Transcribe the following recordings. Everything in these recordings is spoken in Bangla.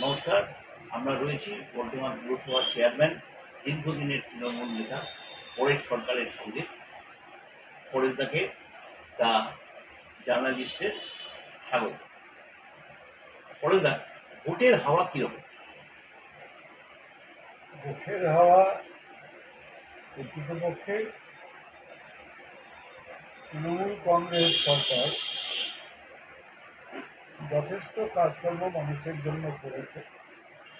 নমস্কার, আমরা রয়েছি বর্ধমান পুরসভার চেয়ারম্যান, দীর্ঘদিনের তৃণমূল নেতা, পরেশ সরকারের সঙ্গে। পরেশদাকে তা জার্নালিস্টে স্বাগত। পরেশদা, ভোটের হাওয়া কীরকম? ভোটের হাওয়া প্রকৃতপক্ষে তৃণমূল কংগ্রেস সরকার যথেষ্ট কাজকর্ম মানুষের জন্য করেছে।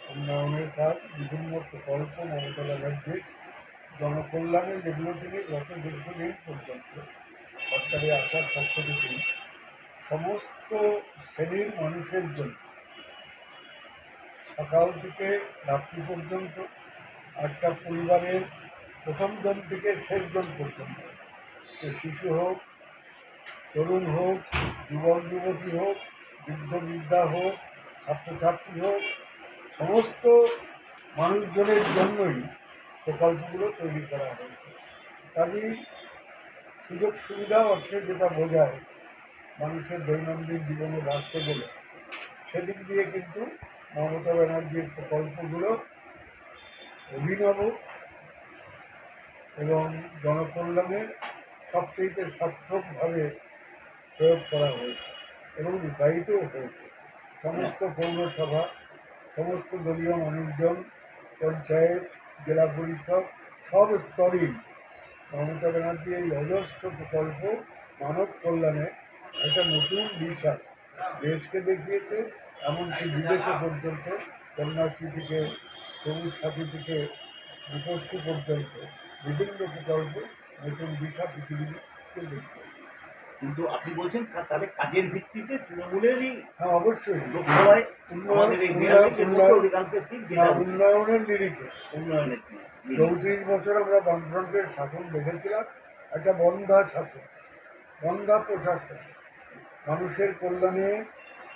উন্নয়নের কাজ, বিভিন্ন প্রকল্প, মমতা ব্যানার্জির জনকল্যাণে যেগুলো থেকে গত দীর্ঘদিন পর্যন্ত সরকারি আসার পক্ষ থেকে সমস্ত শ্রেণির মানুষের জন্য। সকাল থেকে রাত্রি পর্যন্ত, একটা পরিবারের প্রথম জন থেকে শেষ জন পর্যন্ত। শিশু হোক, তরুণ হোক যুবক যুবতী হোক বৃদ্ধ বৃদ্ধা হোক, ছাত্রছাত্রী হোক, সমস্ত মানুষজনের জন্যই প্রকল্পগুলো তৈরি করা হয়েছে। কাজেই সুযোগ সুবিধা অর্থে যেটা বোঝায় মানুষের দৈনন্দিন জীবনে বাঁচতে গেলে, সেদিক দিয়ে কিন্তু মমতা ব্যানার্জির প্রকল্পগুলো অভিনব এবং জনকল্যাণে সবচেয়ে সার্থকভাবে প্রয়োগ করা হয়েছে। এবং রূপায়িতও হয়েছে। সমস্ত পৌরসভা, সমস্ত দলীয় মানুষজন, পঞ্চায়েত, জেলা পরিষদ, সব স্তরেই মমতা ব্যানার্জি এই অজস্র প্রকল্প মানব কল্যাণে একটা নতুন দিশা দেশকে দেখিয়েছে, এমনকি বিদেশে পর্যন্ত, কন্যাশ্রী থেকে, সবুজ সাথী থেকে রূপশ্রী পর্যন্ত বিভিন্ন প্রকল্প নতুন দিশা পৃথিবীকে দেখিয়েছে। কিন্তু আপনি বলছেন তাদের কাজের ভিত্তিতে তৃণমূলেরই হ্যাঁ অবশ্যই। লোকসভায় আমাদের এই অধিকাংশ সিট না, জেলা হচ্ছে। উন্নয়নের নিরিখে। উন্নয়নের চৌত্রিশ বছর আমরা বামফ্রন্টের শাসন দেখেছিলাম। একটা বন্ধা শাসন বন্ধা প্রশাসন। মানুষের কল্যাণে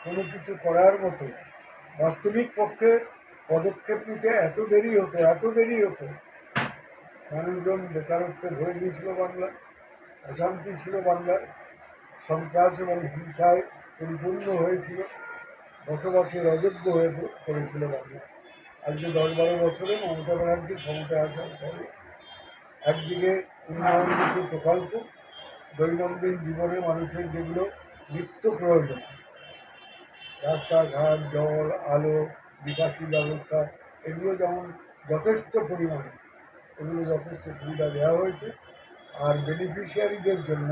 কোনো কিছু করার মতো বাস্তবিক পক্ষে পদক্ষেপ নিতে এত দেরি হতো এত দেরি হতো মানুষজন বেকারত্বে ভরে গিয়েছিল বাংলায় অশান্তি ছিল বাংলায়। সন্ত্রাস এবং হিংসায় পরিপূর্ণ হয়েছিল, বসবাসের অযোগ্য হয়ে পড়েছিল বাংলা আজকে দশ বারো বছরে মমতা ব্যানার্জি ক্ষমতায় আসার ফলে একদিকে উন্নয়নমুখী প্রকল্প, দৈনন্দিন জীবনে মানুষের যেগুলো নিত্য প্রয়োজন, রাস্তাঘাট, জল, আলো বিকাশী ব্যবস্থা, এগুলো যেমন যথেষ্ট পরিমাণে, এগুলো যথেষ্ট সুবিধা দেওয়া হয়েছে, আর বেনিফিশিয়ারিদের জন্য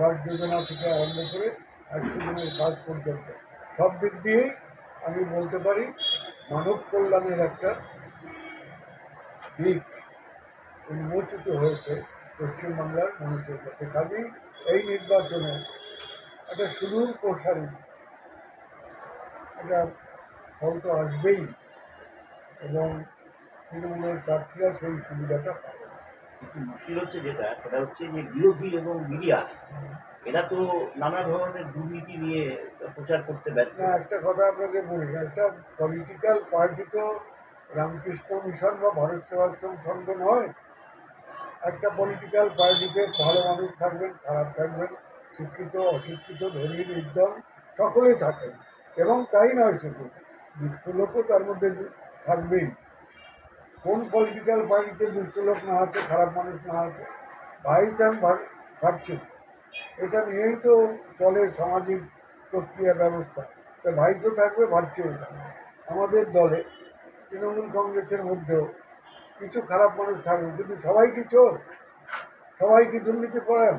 আবাস যোজনা থেকে আরম্ভ করে একশো দিনের কাজ পর্যন্ত। সব দিক দিয়েই আমি বলতে পারি, মানব কল্যাণের একটা দিক উন্মোচিত হয়েছে পশ্চিমবাংলার মানুষের কাছে। কাজেই এই নির্বাচনে একটা সুদূর প্রসারী, একটা ফল তো আসবেই এবং তৃণমূলের প্রার্থীরা সেই সুবিধাটা পাবে। কিন্তু মুশকিল হচ্ছে যেটা, সেটা হচ্ছে যে বিরোধী এবং মিডিয়া, এরা তো নানা ধরনের দুর্নীতি নিয়ে প্রচার করতে ব্যস্ত। একটা কথা আপনাকে বলি, একটা পলিটিক্যাল পার্টি তো রামকৃষ্ণ মিশন বা ভারত সেবাশ্রম সংঘ নয়। একটা পলিটিক্যাল পার্টিতে ভালো মানুষ থাকবেন, খারাপ থাকবেন, শিক্ষিত, অশিক্ষিত, ধনী নির্দল সকলেই থাকেন এবং তাই নয় শুধু দুষ্ট লোকও তার মধ্যে থাকবেই। কোন পলিটিক্যাল পার্টিতে দুষ্ট লোক না আছে, খারাপ মানুষ না আছে ভাইস অ্যান্ড এটা নিয়েই তো চলে সামাজিক প্রক্রিয়া ব্যবস্থা। তা ভাইসও থাকবে ভার্চুয়াল আমাদের দলে তৃণমূল কংগ্রেসের মধ্যেও কিছু খারাপ মানুষ থাকবে। কিন্তু সবাই কি চোর? সবাই কি দুর্নীতি করেন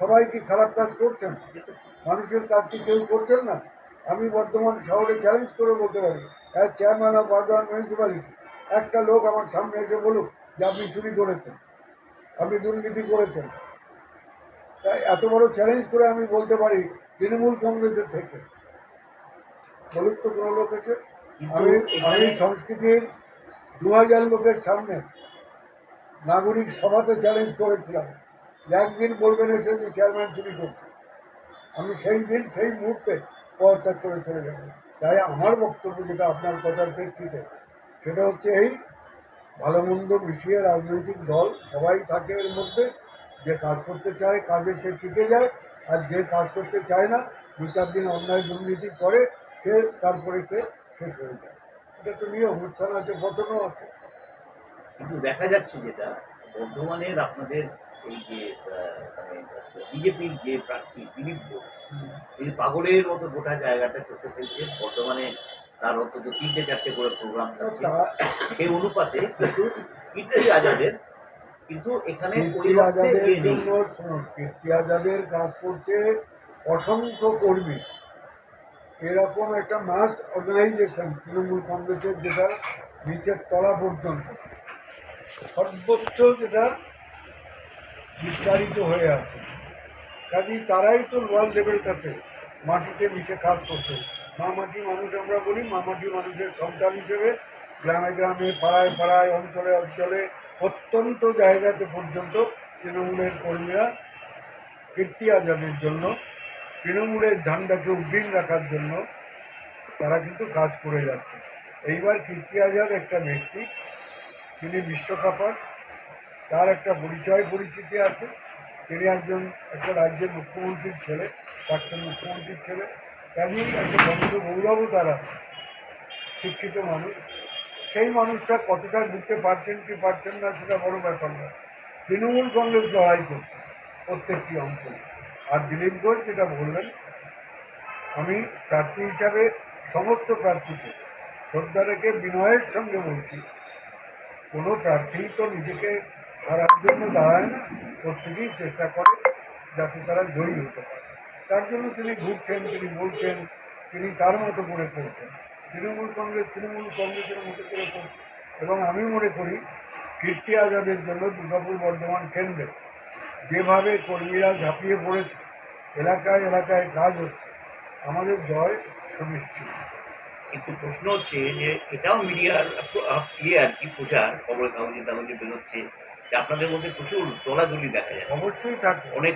সবাই কি খারাপ কাজ করছেন? মানুষের কাজ কি কেউ করছেন না? আমি বর্ধমান শহরে চ্যালেঞ্জ করে বলতে পারি। As chairman of Bardhaman municipality একটা লোক আমার সামনে এসে বলুক যে আপনি চুরি করেছেন আপনি দুর্নীতি করেছেন। তাই এত বড় চ্যালেঞ্জ করে আমি বলতে পারি তৃণমূল কংগ্রেসের থেকে। বলুক তো কোনো লোক এসে আমি আমি সংস্কৃতির দু হাজার লোকের সামনে নাগরিক সভাতে চ্যালেঞ্জ করেছিলাম। যে একদিন বলবেন এসে যে চেয়ারম্যান চুরি করছে। আমি সেই দিন সেই মুহূর্তে পদত্যাগ করে চলে যাব। তাই আমার বক্তব্য যেটা আপনার কথার প্রেক্ষিতে সেটা হচ্ছে এই ভালো মন্দ মিশিয়ে রাজনৈতিক দল সবাই থাকে এর মধ্যে যে কাজ করতে চায় কাজে সে টিকে যায় আর যে কাজ করতে চায় না দু চার দিন অন্যায় দুর্নীতি করে সে তারপরে সে শেষ হয়ে যায়। এটা তো নিয়ম উত্থান আছে পতনও আছে। কিন্তু দেখা যাচ্ছে যেটা বর্ধমানের আপনাদের এই যে বিজেপির যে প্রার্থী দিলীপ ঘোষ তিনি পাগলের মতো গোটা জায়গাটা চষে ফেলছে। বর্তমানে তার অন্তত তিনটে চারটে করে প্রোগ্রাম থাকছে সেই অনুপাতে কিন্তু কীর্তি আজাদের কিন্তু এখানে কীর্তি আজাদের কীর্তি কাজ করছে অসংখ্য কর্মী। এরকম একটা মাস অর্গানাইজেশন তৃণমূল কংগ্রেসের যেটা নিচের তলা পর্যন্ত। সর্বোচ্চ যেটা বিস্তারিত হয়ে আছে। কাজেই তারাই তো লোয়ার লেভেলটাতে মাটিতে মিশে কাজ করছে মা মাটি মানুষ আমরা বলি মা মাটি মানুষের সন্তান হিসেবে গ্রামে গ্রামে, পাড়ায় পাড়ায়, অঞ্চলে অঞ্চলে, অত্যন্ত জায়গাতে পর্যন্ত তৃণমূলের কর্মীরা কীর্তি আজাদের জন্য, তৃণমূলের ঝান্ডাকে উদ্দিন রাখার জন্য তারা কিন্তু কাজ করে যাচ্ছে। এইবার কীর্তি আজাদ একটা ব্যক্তি, তিনি বিশ্বকাপার, তার একটা পরিচয় পরিচিতি আছে। তিনি একজন একটা রাজ্যের মুখ্যমন্ত্রীর ছেলে, প্রাক্তন মুখ্যমন্ত্রীর ছেলে। কাজেই একটা বন্ধু গৌরবও তার, শিক্ষিত মানুষ। সেই মানুষটা কতটা দিতে পারছেন, কি পারছেন না সেটা বড় ব্যাপার না। তৃণমূল কংগ্রেস লড়াই করছে প্রত্যেকটি অঞ্চলে আর দিলীপ ঘোষ যেটা বললেন, আমি প্রার্থী হিসাবে, সমস্ত প্রার্থীকে, শ্রদ্ধা রেখে বিনয়ের সঙ্গে বলছি, কোনো প্রার্থী তো নিজেকে হারার জন্য দাঁড়ায় না, প্রত্যেকেই চেষ্টা করে যাতে তারা জয়ী হতে পারে। তার জন্য তিনি ঘুরছেন তিনি বলছেন তিনি তার মতো করে করছেন তৃণমূল কংগ্রেস তৃণমূল কংগ্রেসের মতো করে এবং আমি মনে করি কীর্তি আজাদের জন্য দুর্গাপুর বর্ধমান কেন্দ্রে যেভাবে কর্মীরা ঝাঁপিয়ে পড়েছে এলাকায় এলাকায় কাজ হচ্ছে আমাদের জয় সুনিশ্চিত। কিন্তু প্রশ্ন হচ্ছে যে এটাও মিডিয়ার ইয়ে আর কি প্রচার খবরের কাগজে কাগজে বেরোচ্ছে যে আপনাদের মধ্যে প্রচুর দলাদলি দেখা যায়। অবশ্যই থাকে। অনেক